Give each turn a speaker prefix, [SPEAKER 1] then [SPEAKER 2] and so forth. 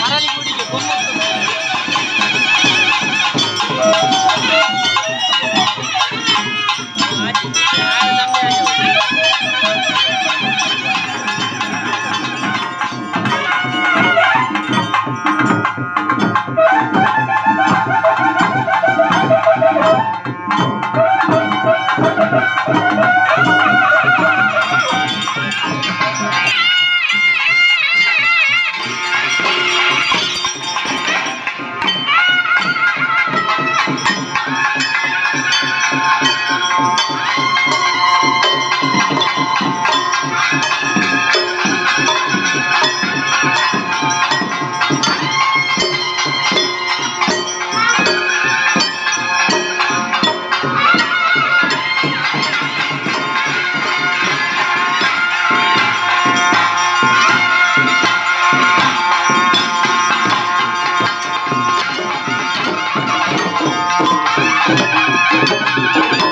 [SPEAKER 1] மரளி குடிக்கு பொம்மை Thank you.